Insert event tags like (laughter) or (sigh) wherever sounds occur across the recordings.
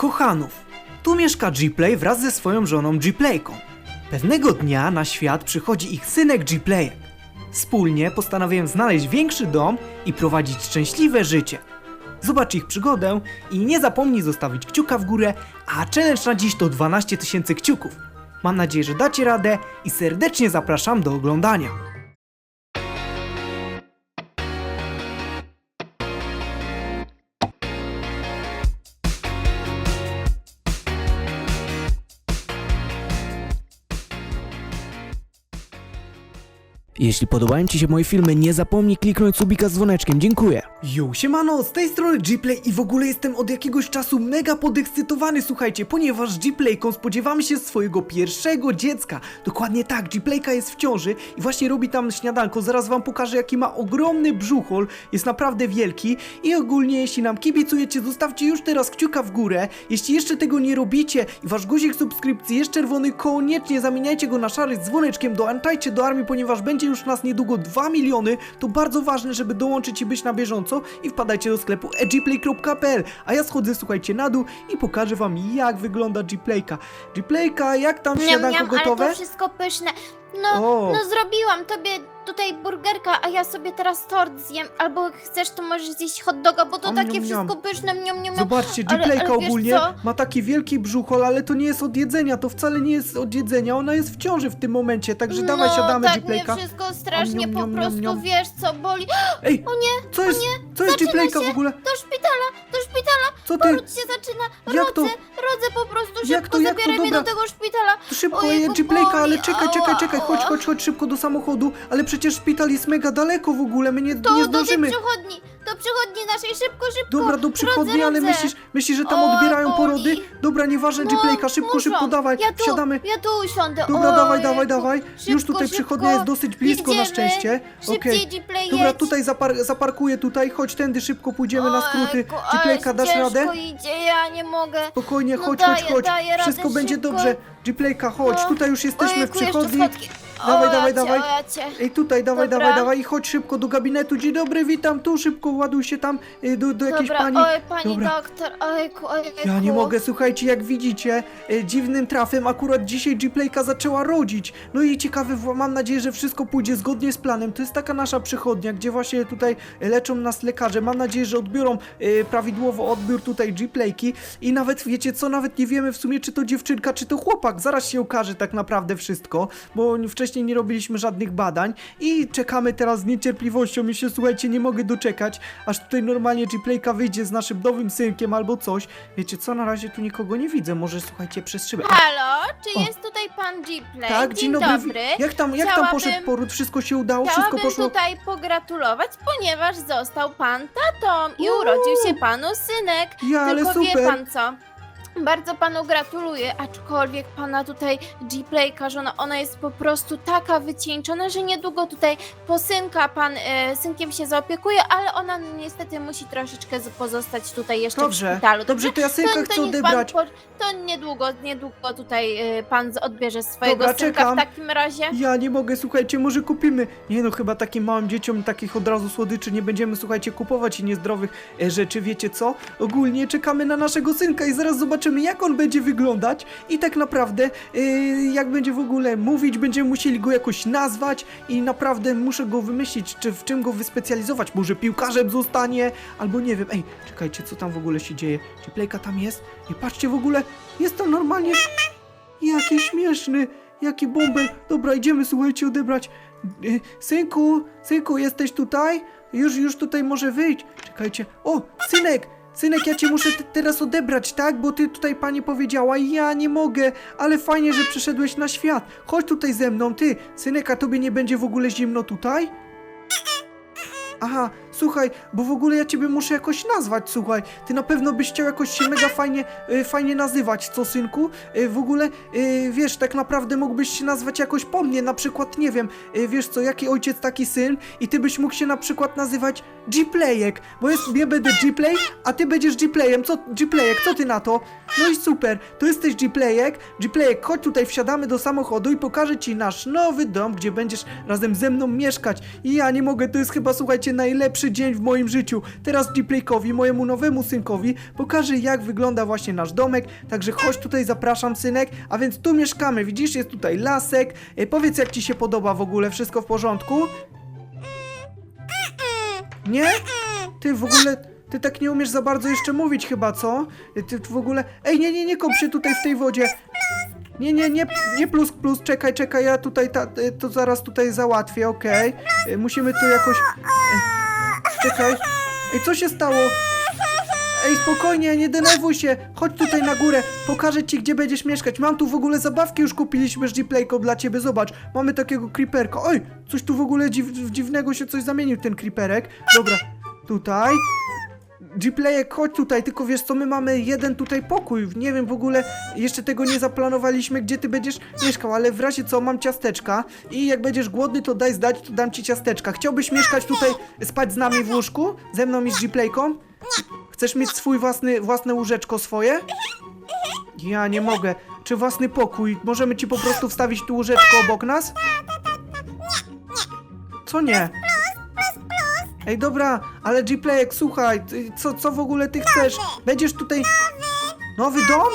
Kochanów. Tu mieszka Gplay wraz ze swoją żoną Gplayką. Pewnego dnia na świat przychodzi ich synek Gplayek. Wspólnie postanawiają znaleźć większy dom i prowadzić szczęśliwe życie. Zobacz ich przygodę i nie zapomnij zostawić kciuka w górę, a challenge na dziś to 12 tysięcy kciuków. Mam nadzieję, że dacie radę i serdecznie zapraszam do oglądania. Jeśli podobają Ci się moje filmy, nie zapomnij kliknąć subika z dzwoneczkiem. Dziękuję. Yo, siemano, z tej strony Gplay i w ogóle jestem od jakiegoś czasu mega podekscytowany, słuchajcie, ponieważ Gplayką spodziewamy się swojego pierwszego dziecka. Dokładnie tak, Gplayka jest w ciąży i właśnie robi tam śniadanko. Zaraz Wam pokażę, jaki ma ogromny brzuchol, jest naprawdę wielki i ogólnie, jeśli nam kibicujecie, zostawcie już teraz kciuka w górę. Jeśli jeszcze tego nie robicie i Wasz guzik subskrypcji jest czerwony, koniecznie zamieniajcie go na szary z dzwoneczkiem, dołączajcie do armii, ponieważ będzie już nas niedługo 2 miliony. To bardzo ważne, żeby dołączyć i być na bieżąco i wpadajcie do sklepu edgyplay.pl A ja schodzę, słuchajcie, na dół i pokażę wam, jak wygląda Gplayka. Gplayka, jak tam śniadanko miam, ale gotowe? to wszystko pyszne. No, O. no zrobiłam tobie tutaj burgerka, a ja sobie teraz tort zjem. Albo chcesz, to możesz zjeść hot doga, bo to Om, takie niam, niam. wszystko pyszne, miam, miam. Zobaczcie, Ale- Gplayka ale wiesz ogólnie co? ma taki wielki brzuchol, ale to nie jest od jedzenia, to wcale nie jest od jedzenia, ona jest w ciąży w tym momencie, także dawaj no, siadamy tak Gplayka. mnie wszystko strasznie Om, niam, po prostu, niam, niam. wiesz co, boli. (gasps) Ej, O nie, co jest, co jest zaczyna w się. ogóle? do szpitala, do szpitala, Co ty? poród się zaczyna. Jak to? Rodzę, rodzę po prostu, Jak szybko to, jak to? zabieraj mnie Dobra. do tego szpitala. To szybko, Ojejku, je Gplayka, ale boli, czekaj, czekaj, czekaj, chodź, ała. chodź, chodź szybko do samochodu, ale przecież szpital jest mega daleko w ogóle, my nie, To nie do tej zdążymy. przychodni, do przychodni naszej, szybko, szybko. Dobra, do przychodni, rodzę, ale myślisz, myślisz, że tam O, odbierają boli. porody? Dobra, nieważne, No, szybko, muszą. szybko, dawaj, ja tu, wsiadamy. Ja tu usiądę. Dobra, dawaj, dawaj, dawaj. Już tutaj przychodnia jest dosyć blisko na szczęście. Szybciej, Gplay, Dobra, tutaj zapar zaparkuję tutaj, chodź tędy szybko pójdziemy na skróty. Gplayka, dasz radę? idzie, ja nie mogę. Spokojnie, No chodź, daję, chodź, chodź. daję radę Wszystko będzie szybko. dobrze. Gplayka, chodź, No. tutaj już jesteśmy Ojejku, w przychodni. Schodki. Dawaj, o, dawaj, dawaj. Ej, tutaj, dawaj, Dobra. dawaj, dawaj i chodź szybko do gabinetu. Dzień dobry, witam, tu szybko ładuj się tam y, do, do jakiejś Dobra, pani. oj, pani Dobra. doktor, ojku, ojejku. Ja nie mogę, słuchajcie, jak widzicie, e, dziwnym trafem akurat dzisiaj Gplayka zaczęła rodzić. No i ciekawe, w- mam nadzieję, że wszystko pójdzie zgodnie z planem. To jest taka nasza przychodnia, gdzie właśnie tutaj leczą nas lekarze. Mam nadzieję, że odbiorą e, prawidłowo odbiór tutaj Gplayki i nawet, wiecie co, nawet nie wiemy w sumie, czy to dziewczynka, czy to chłopak. Zaraz się okaże tak naprawdę wszystko, bo wcześniej nie robiliśmy żadnych badań i czekamy teraz z niecierpliwością i się, słuchajcie, nie mogę doczekać, aż tutaj normalnie Gplayka wyjdzie z naszym nowym synkiem albo coś. Wiecie co, na razie tu nikogo nie widzę, może słuchajcie przez szybę. Halo, czy O. jest tutaj pan Gplay? Tak, dzień, dobry. Jak tam, jak tam Chciałabym- poszedł poród? Wszystko się udało? Wszystko Chciałabym poszło? tutaj pogratulować, ponieważ został pan tatą i Uuu. urodził się panu synek. Ja, ale Tylko wie super. pan co? Bardzo panu gratuluję, aczkolwiek pana tutaj G-Playka, żona, ona jest po prostu taka wycieńczona, że niedługo tutaj po synka pan e, synkiem się zaopiekuje, ale ona niestety musi troszeczkę z- pozostać tutaj jeszcze w Dobrze, szpitalu. dobrze, to ja synka chcę to niech odebrać. Po, to niedługo, niedługo tutaj e, pan z- odbierze swojego Dobra, synka czekam. w takim razie. Ja nie mogę, słuchajcie, może kupimy. Nie no, chyba takim małym dzieciom takich od razu słodyczy nie będziemy, słuchajcie, kupować i niezdrowych e, rzeczy, wiecie co? Ogólnie czekamy na naszego synka i zaraz zobaczymy, jak on będzie wyglądać i tak naprawdę, e, jak będzie w ogóle mówić, będziemy musieli go jakoś nazwać i naprawdę muszę go wymyślić, czy w czym go wyspecjalizować. Może piłkarzem zostanie, albo nie wiem. Ej, czekajcie, co tam w ogóle się dzieje? Czy Playka tam jest? I patrzcie w ogóle, jest tam normalnie... Jaki śmieszny, jaki bąbel. Dobra, idziemy, słuchajcie, odebrać. Y, Synku, synku, jesteś tutaj? Już, już tutaj może wyjść. Czekajcie. O, synek! Synek, ja cię muszę te- teraz odebrać, tak? Bo ty tutaj pani powiedziała, ja nie mogę, ale fajnie, że przyszedłeś na świat. Chodź tutaj ze mną, ty. Synek, a tobie nie będzie w ogóle zimno tutaj? Aha, słuchaj, bo w ogóle ja ciebie muszę jakoś nazwać, słuchaj. Ty na pewno byś chciał jakoś się mega fajnie, y, fajnie nazywać, co synku? Y, w ogóle, y, wiesz, tak naprawdę mógłbyś się nazwać jakoś po mnie, na przykład, nie wiem, y, wiesz co, jaki ojciec, taki syn i ty byś mógł się na przykład nazywać Gplayek, bo jest, ja będę Gplay, a ty będziesz Gplayem, co, Gplayek, co ty na to? No i super, to jesteś Gplayek, Gplayek, chodź tutaj, wsiadamy do samochodu i pokażę ci nasz nowy dom, gdzie będziesz razem ze mną mieszkać i ja nie mogę, to jest chyba, słuchajcie, najlepszy dzień w moim życiu. Teraz Gplaykowi, mojemu nowemu synkowi, pokażę jak wygląda właśnie nasz domek. Także chodź tutaj, zapraszam synek. A więc tu mieszkamy, widzisz, jest tutaj lasek. E, powiedz jak ci się podoba w ogóle, wszystko w porządku? Nie? Ty w ogóle... Ty tak nie umiesz za bardzo jeszcze mówić chyba, co? Ty w ogóle... Ej, nie, nie, nie kop się tutaj w tej wodzie. Nie, nie, nie, nie plus, plus, czekaj, czekaj, ja tutaj ta, y, to zaraz tutaj załatwię, okej. Y, Musimy tu jakoś... Czekaj. Ej, co się stało? Ej, spokojnie, nie denerwuj się. Chodź tutaj na górę, pokażę ci, gdzie będziesz mieszkać. Mam tu w ogóle zabawki, już kupiliśmy z G-Playką dla ciebie, zobacz. Mamy takiego creeperka. Oj, coś tu w ogóle dziw, dziwnego się coś zamienił, ten creeperek. Dobra, tutaj. G-Playek, chodź tutaj, tylko wiesz co, my mamy jeden tutaj pokój, nie wiem w ogóle, jeszcze tego nie zaplanowaliśmy, gdzie ty będziesz mieszkał, ale w razie co, mam ciasteczka i jak będziesz głodny, to daj zdać, to dam ci ciasteczka. Chciałbyś mieszkać tutaj, spać z nami w łóżku? Ze mną i z G-Playką? Chcesz mieć swój własny, własne łóżeczko swoje? Ja nie mogę. Czy własny pokój? Możemy ci po prostu wstawić tu łóżeczko obok nas? Co nie? Ej, dobra, ale G-Playek, słuchaj, ty- co, co w ogóle ty chcesz? Będziesz tutaj... Nowy dom?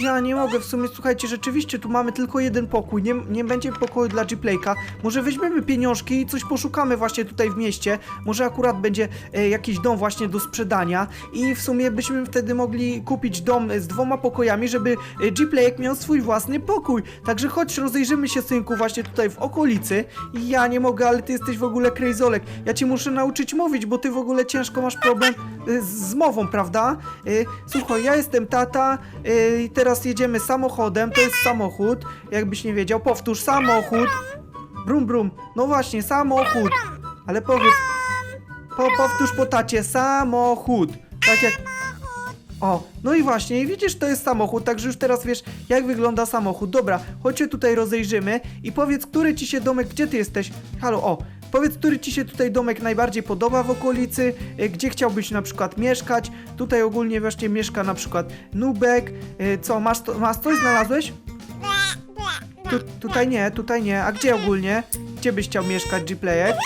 Ja nie mogę, w sumie, słuchajcie, rzeczywiście tu mamy tylko jeden pokój, nie, nie będzie pokoju dla G-Playka. Może weźmiemy pieniążki i coś poszukamy właśnie tutaj w mieście. Może akurat będzie e, jakiś dom właśnie do sprzedania i w sumie byśmy wtedy mogli kupić dom z dwoma pokojami, żeby e, G-Playek miał swój własny pokój. Także chodź, rozejrzymy się, synku, właśnie tutaj w okolicy. I ja nie mogę, ale ty jesteś w ogóle krejzolek. Ja cię muszę nauczyć mówić, bo ty w ogóle ciężko masz problem e, z, z mową, prawda? E, Słuchaj, ja jestem tata e, i teraz jedziemy samochodem, to jest samochód, jakbyś nie wiedział, powtórz, samochód. Brum, brum, no właśnie, samochód. Ale powiedz, po, powtórz po tacie, samochód. Tak jak... O, no i właśnie, i widzisz, to jest samochód, także już teraz wiesz, jak wygląda samochód. Dobra, chodź się tutaj rozejrzymy i powiedz, który ci się domek, gdzie ty jesteś? Halo, o, powiedz, który ci się tutaj domek najbardziej podoba w okolicy, y, gdzie chciałbyś na przykład mieszkać. Tutaj ogólnie właśnie mieszka na przykład Nubek. Y, Co, masz, to, masz coś, znalazłeś? Tu, tutaj nie, tutaj nie. A gdzie ogólnie? Gdzie byś chciał mieszkać, G-Playek?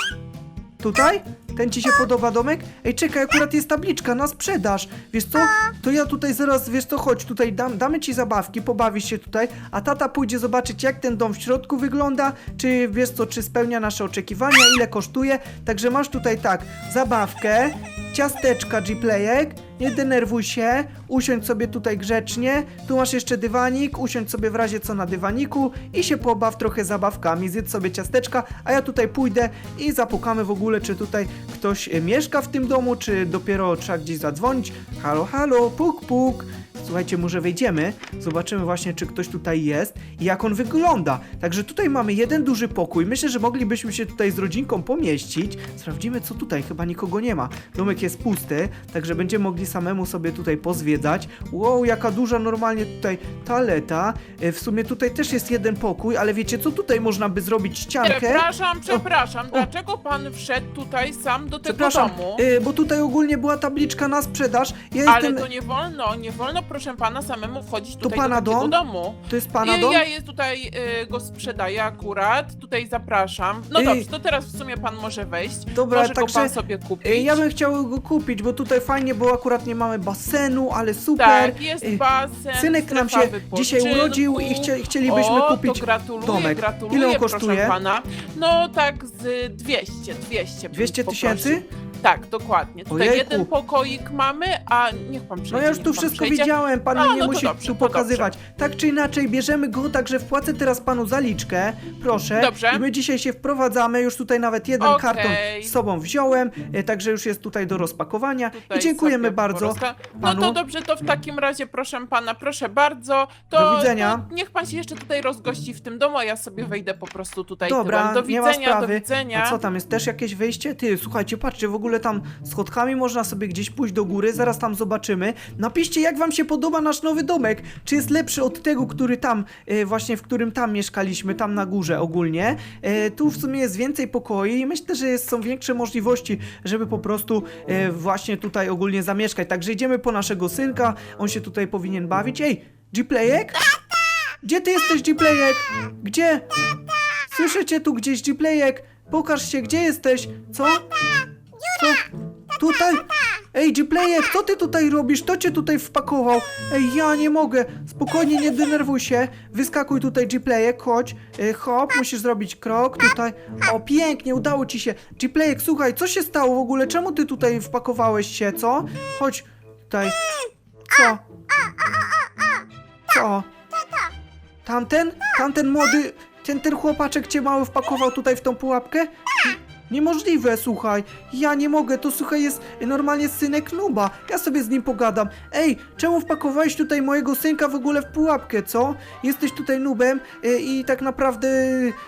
Tutaj? Ten ci się podoba domek? Ej, czekaj, akurat jest tabliczka na sprzedaż. Wiesz co? To ja tutaj zaraz, wiesz co, chodź, tutaj dam, damy ci zabawki, pobawisz się tutaj, a tata pójdzie zobaczyć, jak ten dom w środku wygląda, czy wiesz co, czy spełnia nasze oczekiwania, ile kosztuje. Także masz tutaj tak, zabawkę, ciasteczka G-Playek, nie denerwuj się, usiądź sobie tutaj grzecznie, tu masz jeszcze dywanik, usiądź sobie w razie co na dywaniku i się pobaw trochę zabawkami, zjedz sobie ciasteczka, a ja tutaj pójdę i zapukamy w ogóle, czy tutaj ktoś e, mieszka w tym domu, czy dopiero trzeba gdzieś zadzwonić. Halo, halo, puk, puk. Słuchajcie, może wejdziemy, zobaczymy właśnie, czy ktoś tutaj jest i jak on wygląda. Także tutaj mamy jeden duży pokój. Myślę, że moglibyśmy się tutaj z rodzinką pomieścić. Sprawdzimy, co tutaj. Chyba nikogo nie ma. Domek jest pusty, także będziemy mogli samemu sobie tutaj pozwiedzać. Wow, jaka duża normalnie tutaj taleta. E, W sumie tutaj też jest jeden pokój, ale wiecie, co tutaj można by zrobić? Ściankę. Przepraszam, przepraszam. Dlaczego pan wszedł tutaj sam do tego Przepraszam, domu? e, bo tutaj ogólnie była tabliczka na sprzedaż. Ja Ale jestem... to nie wolno, nie wolno, proszę pana, samemu wchodzić tutaj pana do takiego dom? domu. To jest pana I dom? Ja jest tutaj y, go sprzedaję akurat, tutaj zapraszam. No Ej. dobrze, to teraz w sumie pan może wejść. Dobra, może także, go pan sobie kupić. Ja bym chciał go kupić, bo tutaj fajnie, bo akurat nie mamy basenu, ale super. Tak, jest basen, Synek nam się strefa dzisiaj wypoczynku. urodził i chcie, chcielibyśmy o, kupić to gratuluję, domek. gratuluję, Ile on proszę kosztuje? pana. No tak z 200, 200. bym 200 poprosił. Tak, dokładnie. Tutaj Ojejku. jeden pokoik mamy, a niech pan przejdzie. No ja już niech tu pan wszystko przejdzie. widziałem, pan A, mi nie no to musi dobrze, tu to pokazywać. Tak czy inaczej, bierzemy go, także wpłacę teraz panu zaliczkę, proszę. Dobrze. I my dzisiaj się wprowadzamy, już tutaj nawet jeden Okej. karton z sobą wziąłem, e, także już jest tutaj do rozpakowania. Tutaj I dziękujemy sobie bardzo porozka- No panu. to dobrze, to w takim razie proszę pana, proszę bardzo. To, Do widzenia. To niech pan się jeszcze tutaj rozgości w tym domu, a ja sobie wejdę po prostu tutaj Dobra, tyłem. Do nie ma widzenia, do sprawy. widzenia. A co tam jest też jakieś wejście? Ty, słuchajcie, patrzcie, w ogóle tam schodkami można sobie gdzieś pójść do góry, zaraz tam zobaczymy. Napiszcie, jak wam się podoba nasz nowy domek. Czy jest lepszy od tego, który tam, e, właśnie w którym tam mieszkaliśmy, tam na górze ogólnie. E, tu w sumie jest więcej pokoi i myślę, że jest, są większe możliwości, żeby po prostu e, właśnie tutaj ogólnie zamieszkać. Także idziemy po naszego synka, on się tutaj powinien bawić. Ej, G-Playek? Gdzie ty jesteś, G-Playek? Gdzie? Słyszę cię tu gdzieś, G-Playek. Pokaż się, gdzie jesteś? Co? Co? Tutaj? Ej, Gplayek, co ty tutaj robisz? Kto cię tutaj wpakował? Ej, ja nie mogę. Spokojnie, nie denerwuj się. Wyskakuj tutaj, Gplayek, chodź. E, hop, musisz zrobić krok tutaj. O, pięknie, udało ci się. Gplayek, słuchaj, co się stało w ogóle? Czemu ty tutaj wpakowałeś się, co? Chodź tutaj. Co? Co? Tamten? Tamten młody, ten, ten chłopaczek cię mały wpakował tutaj w tą pułapkę? Niemożliwe, słuchaj. Ja nie mogę, to słuchaj, jest normalnie synek Nuba. Ja sobie z nim pogadam. Ej, czemu wpakowałeś tutaj mojego synka w ogóle w pułapkę, co? Jesteś tutaj Nubem e, i tak naprawdę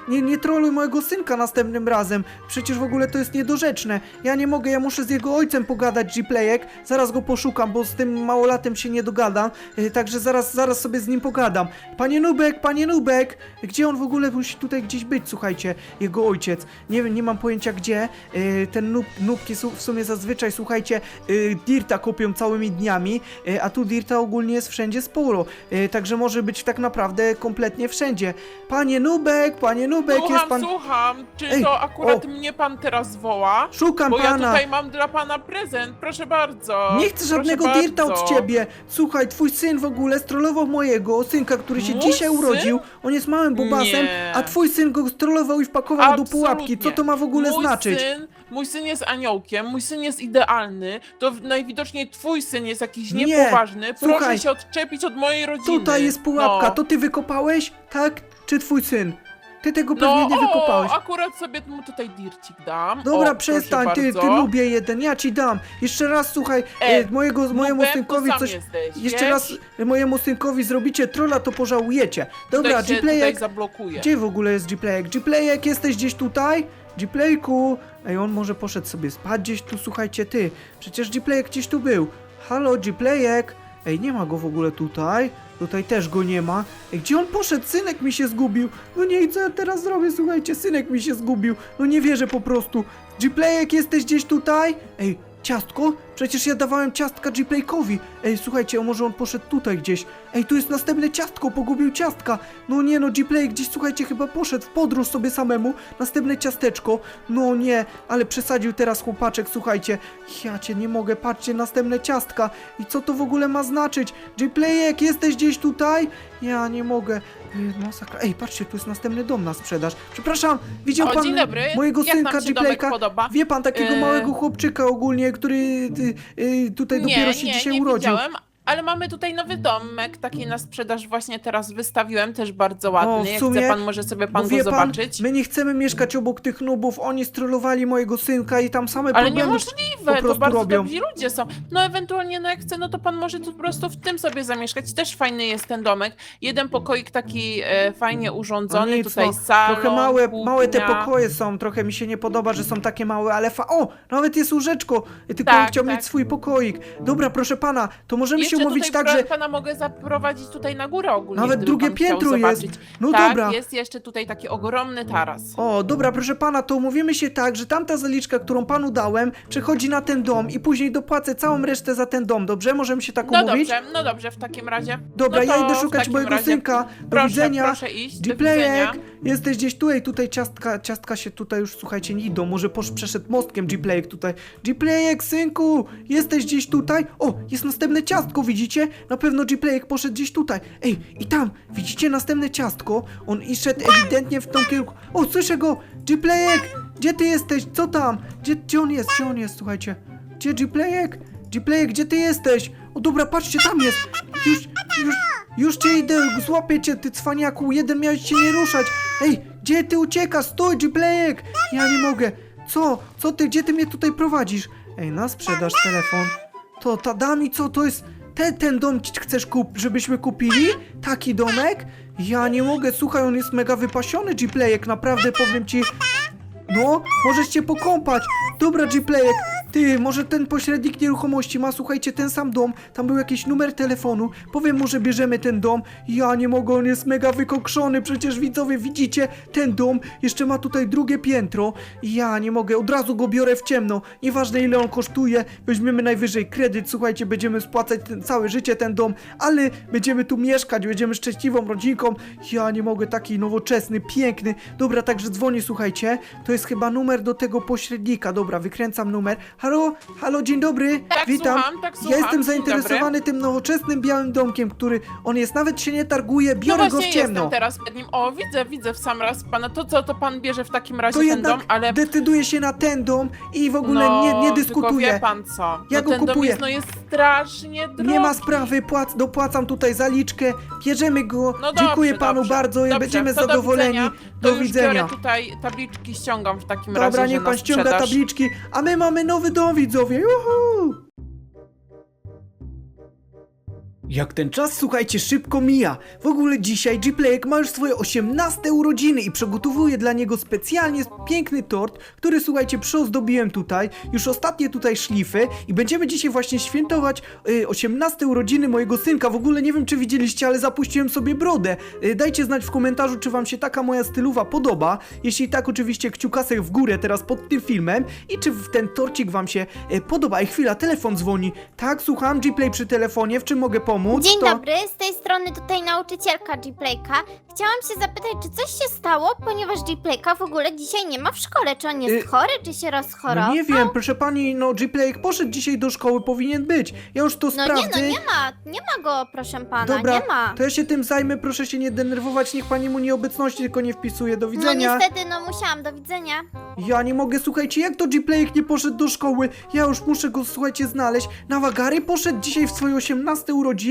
nie, nie troluj mojego synka następnym razem. Przecież w ogóle to jest niedorzeczne. Ja nie mogę, ja muszę z jego ojcem pogadać, Gplayek. Zaraz go poszukam, bo z tym małolatem się nie dogadam. E, Także zaraz, zaraz sobie z nim pogadam. Panie Nubek, panie Nubek! Gdzie on w ogóle musi tutaj gdzieś być, słuchajcie? Jego ojciec. Nie wiem, nie mam pojęcia gdzie. E, Ten nub, nubki su- w sumie zazwyczaj, słuchajcie, e, dirta kopią całymi dniami, e, a tu dirta ogólnie jest wszędzie sporo. E, Także może być tak naprawdę kompletnie wszędzie. Panie Nubek, panie Nubek, jest Słucham, pan... słucham. Czy Ej, to akurat o. mnie pan teraz woła? Szukam Bo ja pana! tutaj mam dla pana prezent, proszę bardzo. Nie chcę proszę żadnego bardzo. dirta od ciebie. Słuchaj, twój syn w ogóle strollował mojego synka, który się Mój dzisiaj syn? urodził. On jest małym bobasem, Nie. a twój syn go strollował i wpakował do pułapki. Co to ma w ogóle mój znaczyć? Syn, mój syn jest aniołkiem, mój syn jest idealny, to w- najwidoczniej twój syn jest jakiś Nie, niepoważny. Proszę słuchaj. się odczepić od mojej rodziny. Tutaj jest pułapka. No. To ty wykopałeś? Tak? Czy twój syn? Ty tego pewnie No, nie wykopałeś. o, akurat sobie mu tutaj dircik dam. Dobra, o, przestań, ty, ty lubię jeden, ja ci dam. Jeszcze raz, słuchaj, E, e, mojego, mojemu Nubek, to synkowi coś... jesteś, Jeszcze wiesz? raz mojemu synkowi zrobicie trolla, to pożałujecie. Dobra, Gplayek. Gdzie w ogóle jest Gplayek? Gplayek, jesteś gdzieś tutaj? Gplayku! Ej, on może poszedł sobie spać gdzieś tu, słuchajcie, ty. Przecież Gplayek gdzieś tu był. Halo, Gplayek! Ej, nie ma go w ogóle tutaj. Tutaj też go nie ma. Gdzie on poszedł? Synek mi się zgubił. No nie, co ja teraz zrobię? Słuchajcie, synek mi się zgubił. No nie wierzę po prostu. Gplayek, jesteś gdzieś tutaj? Ej, ciastko? Przecież ja dawałem ciastka Gplaykowi. Ej, słuchajcie, może on poszedł tutaj gdzieś. Ej, tu jest następne ciastko, pogubił ciastka. No nie, no Gplayek gdzieś, słuchajcie, chyba poszedł w podróż sobie samemu. Następne ciasteczko. No nie, ale przesadził teraz chłopaczek, słuchajcie. Ja cię nie mogę, patrzcie, następne ciastka. I co to w ogóle ma znaczyć? Gplayek, jesteś gdzieś tutaj? Ja nie mogę. Ej, Masakra. Ej, patrzcie, tu jest następny dom na sprzedaż. Przepraszam, widział O, pan dzień dobry. mojego Jak synka się domek podoba? Wie pan takiego E, małego chłopczyka ogólnie, który y, y, tutaj dopiero się nie, dzisiaj nie urodził. widziałem, ale mamy tutaj nowy domek, taki na sprzedaż właśnie teraz wystawiłem, też bardzo ładny. O, w Jak sumie, chce pan, może sobie pan go zobaczyć. my nie chcemy mieszkać obok tych nubów, oni strollowali mojego synka i tam same Ale problemy po niemożliwe, to prostu bardzo robią. dobrzy ludzie są. No ewentualnie, no jak chce, no to pan może tu po prostu w tym sobie zamieszkać. Też fajny jest ten domek. Jeden pokoik taki e, fajnie urządzony, No nic, tutaj no, salon, Trochę małe, kuchnia. małe te pokoje są, trochę mi się nie podoba, że są takie małe, ale fa... O, nawet jest łóżeczko, tylko Tak, on chciał tak. mieć swój pokoik. Dobra, proszę pana, to możemy Jeszcze się umówić tak, że... pana mogę zaprowadzić tutaj na górę ogólnie, Nawet gdyby drugie pan chciał piętro jest. zobaczyć. No tak, dobra. jest jeszcze tutaj taki ogromny taras. O, dobra, proszę pana, to umówimy się tak, że tamta zaliczka, którą panu dałem, przechodzi na ten dom i później dopłacę całą resztę za ten dom, dobrze? Możemy się tak No umówić? dobrze, no dobrze, w takim razie. Dobra, no ja idę w szukać takim mojego razie synka. Do proszę, widzenia. Proszę iść, do widzenia. Gplayek, jesteś gdzieś tutaj, tutaj ciastka, ciastka się tutaj już, słuchajcie, nie idą, może posz, przeszedł mostkiem Gplayek tutaj. Gplayek, synku, jesteś gdzieś tutaj? O, jest następne ciastko, widzicie? Na pewno Gplayek poszedł gdzieś tutaj. Ej, i tam, widzicie następne ciastko? On i szedł ewidentnie w tą kierunku. O, słyszę go! Gplayek, gdzie ty jesteś? Co tam? Gdzie, gdzie on jest? Gdzie on jest, słuchajcie? Gdzie Gplayek? Gplayek, gdzie ty jesteś? O dobra, patrzcie, tam jest! Już, już, już cię idę, złapię cię, ty cwaniaku, jeden miałeś się nie ruszać! Ej, gdzie ty uciekasz? Stój, Gplayek! Ja nie mogę! Co? Co ty, gdzie ty mnie tutaj prowadzisz? Ej, na sprzedaż telefon. To, ta dami, co to jest? Te, ten dom ci chcesz kup, żebyśmy kupili? Taki domek? Ja nie mogę, słuchaj, on jest mega wypasiony, Gplayek, naprawdę powiem ci... No, możesz cię pokąpać. Dobra, Gplayek, ty, może ten pośrednik nieruchomości ma, słuchajcie, ten sam dom, tam był jakiś numer telefonu, powiem mu, że bierzemy ten dom. Ja nie mogę, on jest mega wykokszony, przecież widzowie, widzicie, ten dom jeszcze ma tutaj drugie piętro. Ja nie mogę, od razu go biorę w ciemno, nieważne ile on kosztuje, weźmiemy najwyżej kredyt, słuchajcie, będziemy spłacać ten, całe życie ten dom, ale będziemy tu mieszkać, będziemy szczęśliwą rodzinką. Ja nie mogę, taki nowoczesny, piękny. Dobra, także dzwonię, słuchajcie, to jest chyba numer do tego pośrednika, dobra, wykręcam numer. Halo, halo, dzień dobry. Tak, Witam. słucham, tak, ja słucham. jestem Dzień dobry. zainteresowany tym nowoczesnym białym domkiem, który on jest, nawet się nie targuje, No biorę go właśnie w ciemno. jestem teraz przed nim. O, widzę, widzę w sam raz pana. To co, to pan bierze w takim razie To ten jednak dom, ale... decyduję się na ten dom i w ogóle no, nie, nie Tylko dyskutuję. wie pan co, Ja no, go ten dom kupuję. jest, no jest strasznie drogi. Nie ma sprawy, płac, dopłacam tutaj zaliczkę, bierzemy go. No dobrze, Dziękuję panu dobrze, bardzo, dobrze, będziemy to do zadowoleni. widzenia. Do To już widzenia. biorę tutaj tabliczki, ściągam w takim Dobra, razie, niech że pan na ściąga sprzedaż. tabliczki, a my mamy nowy dom, widzowie. Juhu! Jak ten czas, słuchajcie, szybko mija. W ogóle dzisiaj G-Playek ma już swoje 18 urodziny i przygotowuję dla niego specjalnie piękny tort, który, słuchajcie, przyozdobiłem tutaj. Już ostatnie tutaj szlify i będziemy dzisiaj właśnie świętować y, 18 urodziny mojego synka. W ogóle nie wiem, czy widzieliście, ale zapuściłem sobie brodę. Y, dajcie znać w komentarzu, czy wam się taka moja stylowa podoba. Jeśli tak, oczywiście kciukasek w górę teraz pod tym filmem i czy ten torcik wam się y, podoba. I chwila, telefon dzwoni. Tak, słucham, G-Play przy telefonie, w czym mogę pomóc? Dzień To- dobry, z tej strony tutaj nauczycielka G-Playka. Chciałam się zapytać, czy coś się stało, ponieważ G-Playka w ogóle dzisiaj nie ma w szkole. Czy on jest Y, chory, czy się rozchorował? No nie wiem, proszę pani, no G-Playek poszedł dzisiaj do szkoły, powinien być. Ja już to No nie, sprawdzę. no nie ma, nie ma go, proszę pana, Dobra, nie ma. to ja się tym zajmę, proszę się nie denerwować, niech pani mu nieobecności tylko nie wpisuje. Do No widzenia. niestety, no musiałam, do widzenia. Ja nie mogę, słuchajcie, jak to G-Playek nie poszedł do szkoły? Ja już muszę go, słuchajcie, znaleźć. Na wagary poszedł dzisiaj w swoje 18 urodziny?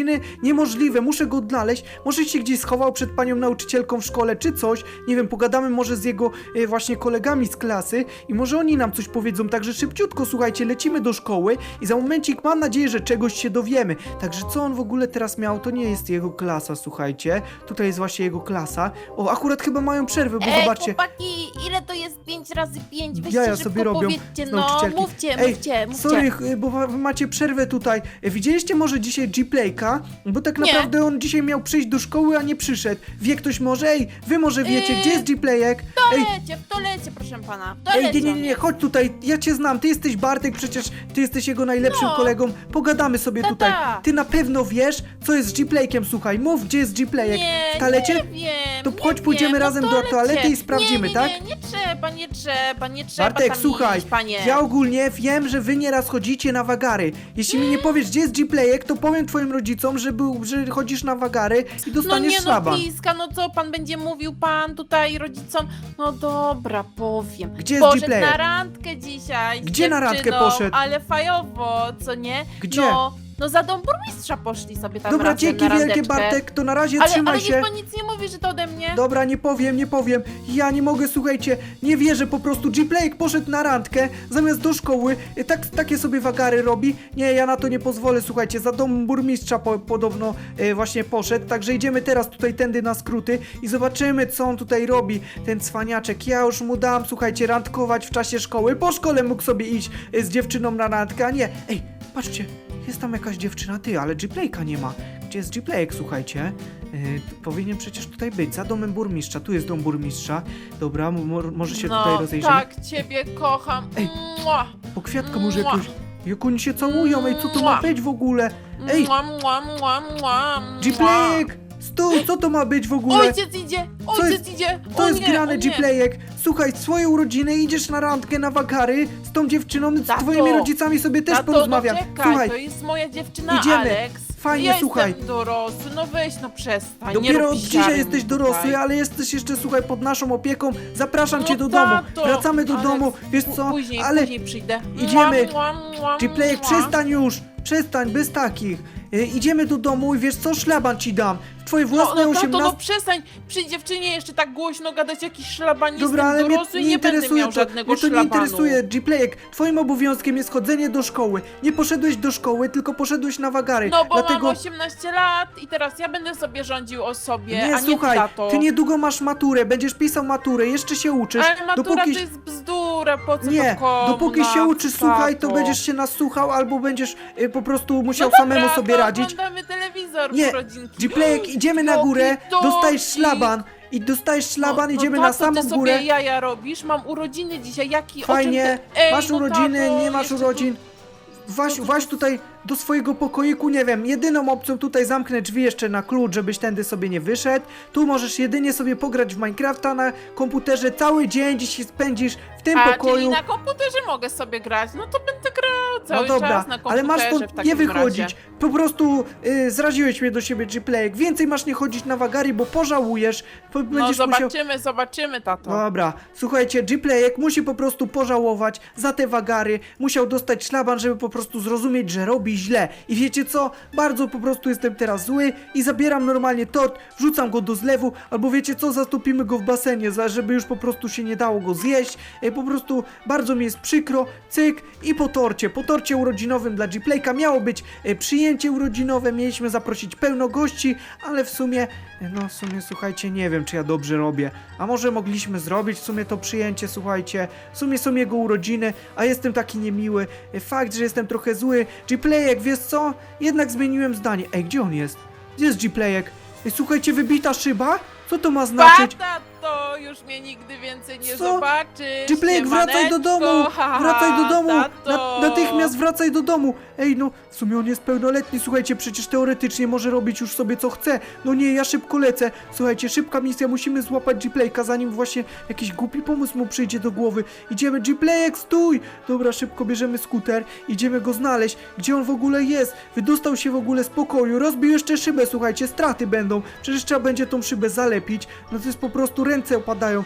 Niemożliwe, muszę go odnaleźć. Może się gdzieś schował przed panią nauczycielką w szkole, czy coś. Nie wiem, pogadamy może z jego e, właśnie kolegami z klasy i może oni nam coś powiedzą. Także szybciutko, słuchajcie, lecimy do szkoły i za momencik mam nadzieję, że czegoś się dowiemy. Także co on w ogóle teraz miał, to nie jest jego klasa, słuchajcie. Tutaj jest właśnie jego klasa. O, akurat chyba mają przerwę, bo Ej, zobaczcie. chłopaki, ile to jest 5 razy 5? Weźcie Jaja szybko sobie robią powiedzcie, z no, nauczycielki. mówcie, Ej, mówcie, mówcie. Sorry, ch- bo wa- macie przerwę tutaj. E, Widzieliście może dzisiaj G-Playka? Bo tak Nie. naprawdę on dzisiaj miał przyjść do szkoły, a nie przyszedł. Wie ktoś może? Ej, wy może wiecie, Yy, gdzie jest G-Playek? W Ej, toalecie, w toalecie, proszę pana, w Ej, toalecie. nie, nie, nie, nie, chodź tutaj, ja cię znam, ty jesteś Bartek, przecież ty jesteś jego najlepszym No. kolegą, pogadamy sobie Ta, tutaj. ta. Ty na pewno wiesz, co jest z G-Playkiem, słuchaj, mów, gdzie jest G-Playek. W toalecie? nie wiem, To nie chodź, pójdziemy wiem, no razem w do toalety i sprawdzimy, nie, nie, tak? Nie, nie trzeba, nie trzeba, nie trzeba Bartek, tam słuchaj, iść, panie. ja ogólnie wiem, że wy nieraz chodzicie na wagary. Jeśli mi nie powiesz, gdzie jest G-Playek, to powiem twoim rodzicom, że, był, że chodzisz na wagary i No dostaniesz nie no, szlaban. bliska, no co pan będzie mówił pan tutaj rodzicom? No dobra, powiem. Gdzie jest Poszedł G-Player? na randkę dzisiaj. z Gdzie na randkę dziewczyną, poszedł? Ale fajowo, co nie? Gdzie? No, no za dom burmistrza poszli sobie tam Dobra, razem dzięki na wielkie randeczkę. Bartek, to na razie Ale, trzymaj ale się. niech pan nic nie mówi, że to ode mnie. Dobra, nie powiem, nie powiem. Ja nie mogę, słuchajcie, nie wierzę po prostu. G-Playek poszedł na randkę zamiast do szkoły. y, Tak, takie sobie wagary robi. Nie, ja na to nie pozwolę, słuchajcie. Za dom burmistrza po, podobno e, właśnie poszedł. Także idziemy teraz tutaj tędy na skróty i zobaczymy, co on tutaj robi. Ten cwaniaczek. Ja już mu dam, słuchajcie, randkować w czasie szkoły. Po szkole mógł sobie iść e, z dziewczyną na randkę, a nie. Ej, patrzcie, jest tam jakaś dziewczyna, ty, ale G-Playka nie ma. Gdzie jest G-Playek, słuchajcie? Yy, powinien przecież tutaj być, za domem burmistrza. Tu jest dom burmistrza. Dobra, mo może się no, tutaj rozejrzymy. tak, ciebie kocham. Ej. Mua, Po kwiatka może Mua. jakoś... Jak oni się całują, ej, co to ma być w ogóle? Ej, mua, mua, mua, mua, mua. G-Playek! Stój, co to ma być w ogóle? Ojciec idzie, ojciec jest- idzie. To o jest nie, grane, o nie. G-Playek. Słuchaj, swoje urodziny idziesz na randkę, na wagary z tą dziewczyną, z Tato, twoimi rodzicami sobie też Tato, porozmawiam. No czekaj, Słuchaj, to jest moja dziewczyna idziemy. Alex. Fajnie, ja słuchaj. jestem dorosły, no weź, no przestań. nie Dopiero rób od dzisiaj jesteś tutaj. dorosły, ale jesteś jeszcze, słuchaj, pod naszą opieką. Zapraszam No cię do domu. tato, Wracamy do Alex, domu. Wiesz P- co? Później, ale później przyjdę. idziemy. Mua, mua, mua, G-Playek, mua. przestań już! Przestań, bez takich. Y, idziemy do domu i wiesz co? Szlaban ci dam. Twoje No, własne no tato, 18... no przestań przy dziewczynie jeszcze tak głośno gadać jakiś szlaban. Dobra, ale Jestem mnie dorosły nie i nie będę interesuje miał to. żadnego Mnie to nie szlabanu. interesuje, G-Playek. Twoim obowiązkiem jest chodzenie do szkoły. Nie poszedłeś do szkoły, tylko poszedłłeś na wagary. No bo Dlatego... mam 18 lat i teraz ja będę sobie rządził o sobie, Nie, a nie słuchaj, tato. ty niedługo masz maturę, będziesz pisał maturę, jeszcze się uczysz. Ale matura dopóki... to jest bzdura, po co Nie, to komu, dopóki się uczysz, słuchaj, to będziesz się nasłuchał, albo będziesz y, po prostu musiał no samemu dobra, sobie to radzić. oglądamy telewizor Nie, w rodzinki. G-Playek, idziemy na górę, dostajesz szlaban. I dostajesz szlaban, no, idziemy no, na tato, samą ty górę. sobie jaja robisz, mam urodziny dzisiaj, jaki o Fajnie, czym ty... Ej, masz no, urodziny, tato, nie masz jeszcze tu- urodzin. Waś, no waś tutaj, do swojego pokoiku, nie wiem, jedyną opcją tutaj zamknę drzwi jeszcze na klucz, żebyś tędy sobie nie wyszedł. Tu możesz jedynie sobie pograć w Minecrafta na komputerze cały dzień, dzisiaj spędzisz w tym A, pokoju. czyli na komputerze mogę sobie grać, no to będę grał cały no dobra, czas na komputerze ale masz w stąd takim nie wychodzić. Razie. Po prostu y, zraziłeś mnie do siebie, Gplayek. Więcej masz nie chodzić na wagary, bo pożałujesz. Po, No będziesz musiał... zobaczymy, zobaczymy, tato. Dobra, słuchajcie, Gplayek musi po prostu pożałować za te wagary, musiał dostać szlaban, żeby po prostu zrozumieć, że robi źle. I wiecie co? Bardzo po prostu jestem teraz zły i zabieram normalnie tort, wrzucam go do zlewu, albo wiecie co? Zastopimy go w basenie, za- żeby już po prostu się nie dało go zjeść. E, po prostu bardzo mi jest przykro, cyk i po torcie. Po torcie urodzinowym dla Gplayka miało być e, przyjęcie urodzinowe, mieliśmy zaprosić pełno gości, ale w sumie, no w sumie słuchajcie, nie wiem czy ja dobrze robię. A może mogliśmy zrobić w sumie to przyjęcie, słuchajcie. W sumie są jego urodziny, a jestem taki niemiły. E, Fakt, że jestem trochę zły. Gplayek, wiesz co? Jednak zmieniłem zdanie. Ej, gdzie on jest? Gdzie jest Gplayek? Słuchajcie, wybita szyba? Co to ma znaczyć? Pa, tato, już mnie nigdy więcej nie Co? zobaczysz. Gplayek, wracaj do domu! Wracaj do domu! Na, natychmiast wracaj do domu! Ej, no, w sumie on jest pełnoletni, słuchajcie, przecież teoretycznie może robić już sobie co chce. No nie, ja szybko lecę. Słuchajcie, szybka misja, musimy złapać Gplayka, zanim właśnie jakiś głupi pomysł mu przyjdzie do głowy. Idziemy, Gplayek, stój! Dobra, szybko bierzemy skuter, idziemy go znaleźć. Gdzie on w ogóle jest? Wydostał się w ogóle z pokoju, rozbił jeszcze szybę, słuchajcie, straty będą. Przecież trzeba będzie tą szybę zalepić. No to jest po prostu ręce opadają.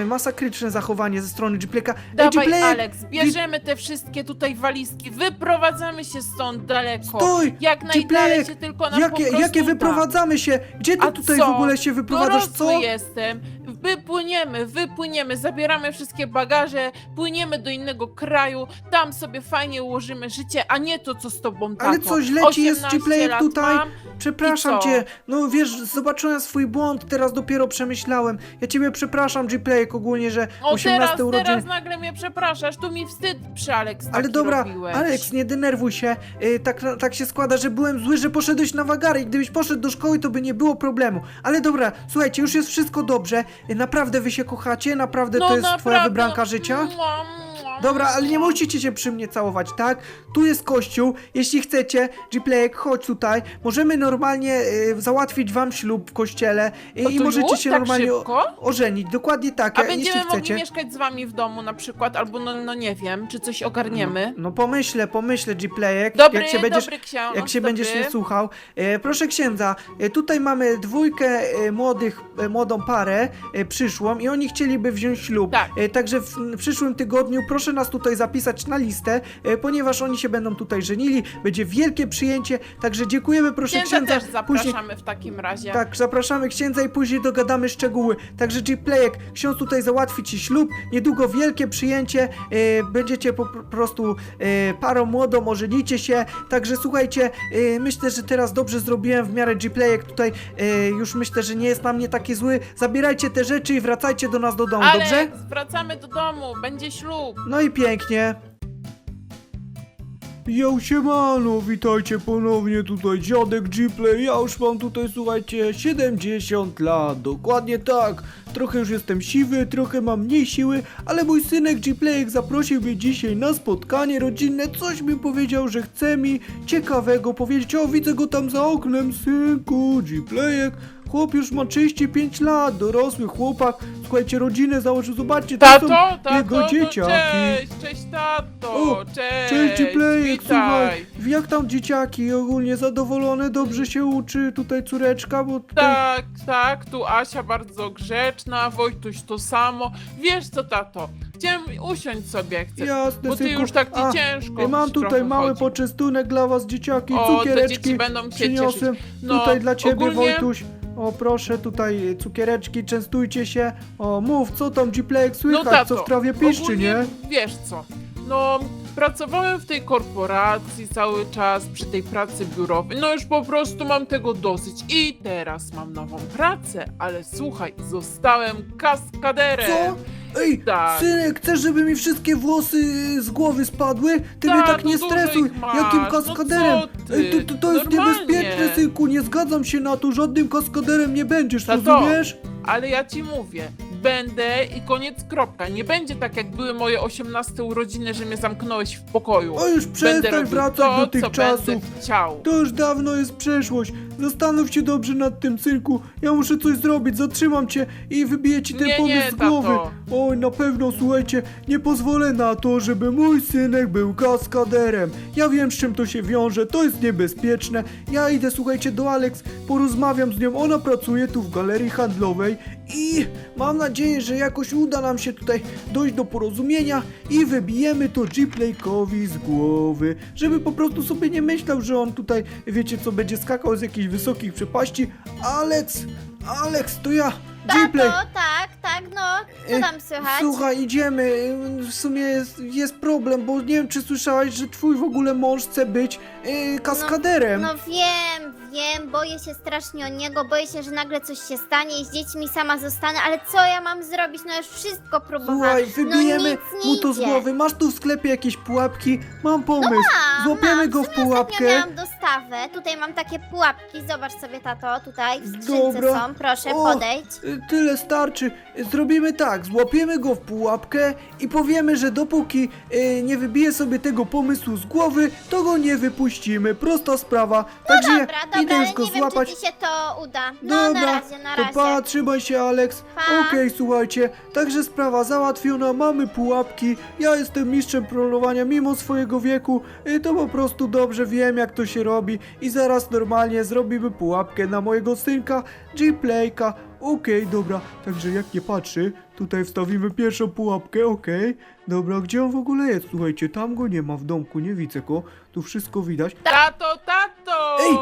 E, masakryczne zachowanie ze strony Gplayka. Ej, Dawaj, Alex, bierzemy te wszystkie tutaj walizki, wyprowadzamy się stąd daleko. Stój! Jak najdalej się tylko nam po Jakie, prostu jakie wyprowadzamy się? Gdzie ty A tutaj co? w ogóle się wyprowadzasz? Co? Dorosły jestem. Wypłyniemy, wypłyniemy, zabieramy wszystkie bagaże, płyniemy do innego kraju, tam sobie fajnie ułożymy życie, a nie to, co z tobą tato. Ale co, źle ci jest, 18 Gplayek, lat tutaj? Mam. Przepraszam co? cię. No wiesz, zobaczyłem swój błąd, teraz dopiero przemyślałem. Ja ciebie przepraszam, Gplayek, ogólnie, że O 18 teraz, urodziny. teraz nagle mnie przepraszasz, tu mi wstyd przy Alex Ale taki dobra, robiłeś. Alex, nie denerwuj się. Yy, tak, tak się składa, że byłem zły, że poszedłeś na wagary i gdybyś poszedł do szkoły, to by nie było problemu. Ale dobra, słuchajcie, już jest wszystko dobrze. Yy, naprawdę wy się kochacie? Naprawdę no, to jest twoja wybranka życia? Mua, mua. Dobra, ale nie musicie się przy mnie całować, tak? Tu jest kościół, jeśli chcecie, Gplayek, chodź tutaj, możemy normalnie y, załatwić wam ślub w kościele y, O, i to możecie już? się tak normalnie o, szybko? ożenić, dokładnie tak, A e, jeśli będziemy mogli chcecie. mieszkać z wami w domu na przykład, albo no, no nie wiem, czy coś ogarniemy. No pomyślę, pomyślę, Gplayek, Dobry, jak się będziesz... dobry ksiądz, Jak się dobry. będziesz mnie słuchał. E, proszę księdza, e, tutaj mamy dwójkę e, młodych, e, młodą parę e, przyszłą i oni chcieliby wziąć ślub. Tak. E, także w, w przyszłym tygodniu proszę nas tutaj zapisać na listę, e, ponieważ oni się będą tutaj żenili. Będzie wielkie przyjęcie, także dziękujemy proszę Księdza, księdza. też zapraszamy w takim razie. Tak, zapraszamy księdza i później dogadamy szczegóły. Także G-Playek, ksiądz tutaj załatwi ci ślub, niedługo wielkie przyjęcie, e, będziecie po prostu e, parą młodą, ożenicie się. Także słuchajcie, myślę, że teraz dobrze zrobiłem w miarę G-Playek tutaj, już myślę, że nie jest na mnie taki zły. Zabierajcie te rzeczy i wracajcie do nas do domu, Alex, dobrze? wracamy do domu, będzie ślub. No i pięknie. Yo, siemano, witajcie ponownie tutaj, dziadek Gplay, ja już mam tutaj, słuchajcie, 70 lat, dokładnie tak, trochę już jestem siwy, trochę mam mniej siły, ale mój synek Gplayek zaprosił mnie dzisiaj na spotkanie rodzinne, coś mi powiedział, że chce mi ciekawego powiedzieć, o widzę go tam za oknem, synku, Gplayek, chłop już ma 35 lat, dorosły chłopak, słuchajcie, rodzinę założył, zobaczcie, to Tato, są tato, jego to dzieciaki. cześć, cześć tato, O, cześć, Cześć, Plejek, słuchaj, witaj. jak tam dzieciaki, ogólnie zadowolone, dobrze się uczy tutaj córeczka, bo tutaj... Tak, tak, tu Asia bardzo grzeczna, Wojtuś to samo. Wiesz co, tato, chciałem usiąść sobie, jak chcesz, Jasne, bo ty synku. już tak ci A, ciężko Ja mam tutaj mały chodzi. poczęstunek dla was, dzieciaki, O, cukiereczki dzieci będą się przyniosłem No, tutaj dla ciebie, ogólnie- Wojtuś. O, proszę, tutaj cukiereczki, częstujcie się. O, mów, co tam słychać, No tato, co w trawie piszczy, ogólnie nie? Wiesz co, no pracowałem w tej korporacji cały czas, przy tej pracy biurowej, no już po prostu mam tego dosyć i teraz mam nową pracę, ale słuchaj, zostałem kaskaderem. Co? Ej, Tak. synek, chcesz, żeby mi wszystkie włosy z głowy spadły? Ty mnie tak no nie dużo stresuj, ich masz, jakim no kaskaderem? co ty, Ej, to, to, to jest normalnie. niebezpieczne, synku, nie zgadzam się na to, żadnym kaskaderem nie będziesz, Tato, rozumiesz? Ale ja ci mówię, będę i koniec kropka. Nie będzie tak jak były moje 18 urodziny, że mnie zamknąłeś w pokoju. O już Będę przestań robił wracać to, do tych co czasów. będę chciał. To już dawno jest przeszłość. Zastanów się dobrze nad tym, synku. Ja muszę coś zrobić, zatrzymam cię i wybiję ci ten Nie, pomysł nie, z głowy. tato. Oj, na pewno, słuchajcie, nie pozwolę na to, żeby mój synek był kaskaderem. Ja wiem, z czym to się wiąże, to jest niebezpieczne. Ja idę, słuchajcie, do Alex, porozmawiam z nią. Ona pracuje tu w galerii handlowej i mam nadzieję, że jakoś uda nam się tutaj dojść do porozumienia i wybijemy to G-Playkowi z głowy, żeby po prostu sobie nie myślał, że on tutaj, wiecie co, będzie skakał z jakichś wysokich przepaści. Alex, Alex, to ja, G-Play. Tato, tak, tak, no. Co E, tam słychać? Słuchaj, idziemy. W sumie jest, jest problem, bo nie wiem, czy słyszałaś, że twój w ogóle mąż chce być yy, kaskaderem. No wiem, wiem, boję się strasznie o niego, boję się, że nagle coś się stanie i z dziećmi sama zostanę, ale co ja mam zrobić? No już wszystko próbowałam. Słuchaj, wybijemy no nic nie mu to z idzie. głowy. Masz tu w sklepie jakieś pułapki? Mam pomysł. Mam, Złapiemy mam. go w sumie pułapkę. Ostatnio miałam dostawę, tutaj mam takie pułapki, zobacz sobie tato, tutaj w skrzynce Dobra. są, proszę O, podejdź. Y, Tyle starczy. Y, Zrobimy tak, złapiemy go w pułapkę i powiemy, że dopóki y, nie wybije sobie tego pomysłu z głowy, to go nie wypuścimy. Prosta sprawa. Także No Dobra, ja idę dobra, już go nie wiem, złapać. czy ci się to uda. No Dobra, na razie, na to razie. pa, trzymaj się Alex. Pa. Okej, słuchajcie, także sprawa załatwiona, mamy pułapki, ja jestem mistrzem trollowania mimo swojego wieku, i to po prostu dobrze wiem jak to się robi i zaraz normalnie zrobimy pułapkę na mojego synka G-Playka. Okej, dobra, także jak nie patrzy, tutaj wstawimy pierwszą pułapkę, okej. Dobra, gdzie on w ogóle jest? Słuchajcie, tam go nie ma w domku, nie widzę go, tu wszystko widać. Tato, tato! Ej,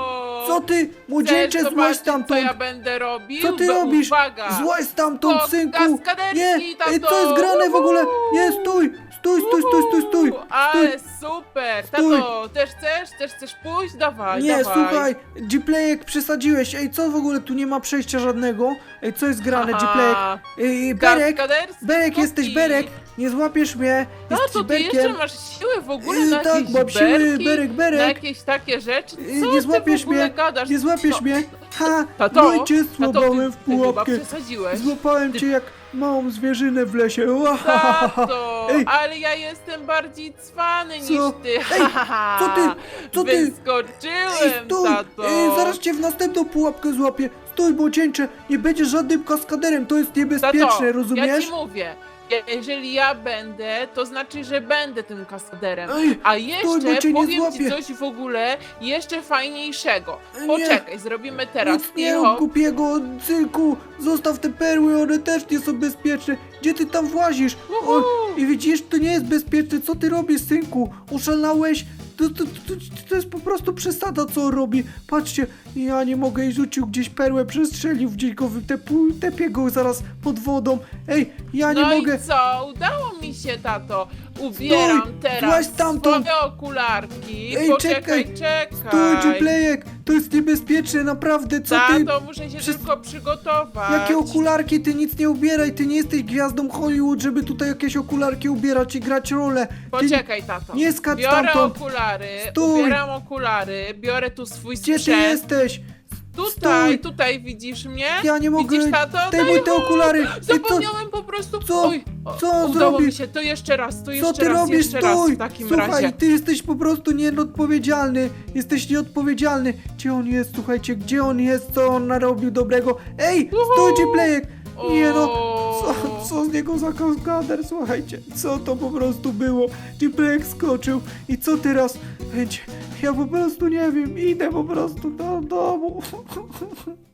Co ty, młodzieńcze, Chcesz złaź zobaczyć, co stamtąd! ja będę robił? Co ty robisz? Uwaga! Złaź stamtąd, Skok synku! kaskaderski, Nie! tato! Ej, co jest grane w ogóle? Nie, stój! Stój, stój, stój, stój, stój! Uuu, Ale super! Stój. Tato, też chcesz? Też chcesz pójść? Dawaj, Nie, dawaj. słuchaj, Gplayek przesadziłeś. Ej, co w ogóle tu nie ma przejścia żadnego? Ej, co jest grane, Aha. Gplayek? Ej, Berek! Berek, jesteś Berek! Nie złapiesz mnie! Tato, Jesteś ty jeszcze masz siły w ogóle Ej, na tak, jakieś mam siły, berki, Berek, Berek. Na jakieś takie rzeczy? Ej, Co nie ty złapiesz w ogóle mnie, gadasz? Nie złapiesz mnie! Ha! Tato, No i cię tato, złapałem ty, w ty chyba pułapkę! przesadziłeś. Złapałem cię jak małą zwierzynę w lesie! Tato, Ej. ale ja jestem bardziej cwany Co? niż ty. Ej, (laughs) co ty? Co ty? Ej, Wyskoczyłem, stój! tato. Ej, zaraz cię w następną pułapkę złapię! Stój, młodzieńcze! Nie będziesz żadnym kaskaderem, to jest niebezpieczne, Tato, ja rozumiesz? ci mówię. Je- Jeżeli ja będę, to znaczy, że będę tym kaskaderem. Ej, A jeszcze cię nie powiem ci coś w ogóle jeszcze fajniejszego. Nie. Poczekaj, zrobimy teraz. Nic nie Cicho. rób głupiego! Zostaw te perły, one też nie są bezpieczne! Gdzie ty tam włazisz? O, Uhu. I widzisz, to nie jest bezpieczne, co ty robisz, synku? Oszalałeś? To, to, to, to jest po prostu przesada, co on robi. Patrzcie, ja nie mogę i rzucił gdzieś perłę, przestrzelił gdzieś go, tepu, tepie go zaraz pod wodą. Ej, ja nie no mogę... i co? Udało mi się, tato. Ubieram Stój, teraz stamtąd. swoje okularki. Ej, Poczekaj, czekaj. czekaj. Stój, Plejek, to jest niebezpieczne, naprawdę, co ty... Tato, muszę się Przez- tylko przygotować. Jakie okularki, ty nic nie ubieraj, ty nie jesteś gwiazdą Hollywood, żeby tutaj jakieś okularki ubierać i grać rolę. Ty... Poczekaj, tato. nie skacz Biorę okulary, Stój. ubieram okulary, biorę tu swój Gdzie ty sprzęt. jesteś? Tutaj, Stój. tutaj widzisz mnie? Ja nie mogę. Widzisz, tato? Daj te mu. okulary. Ej, co- Zapomniałem po prostu. co? Oj, o, Co on udało mi się, to jeszcze raz, to Co jeszcze ty raz, robisz? jeszcze raz Stój! w takim Słuchaj, razie. ty jesteś po prostu nieodpowiedzialny. Jesteś nieodpowiedzialny. Gdzie on jest? Słuchajcie, gdzie on jest? Co on narobił dobrego? Ej, stójcie, Plejek! Nie no, co, co z niego za kaskader? Słuchajcie, co to po prostu było? Plejek skoczył i co teraz będzie? Ja po prostu nie wiem, idę po prostu do domu. (laughs)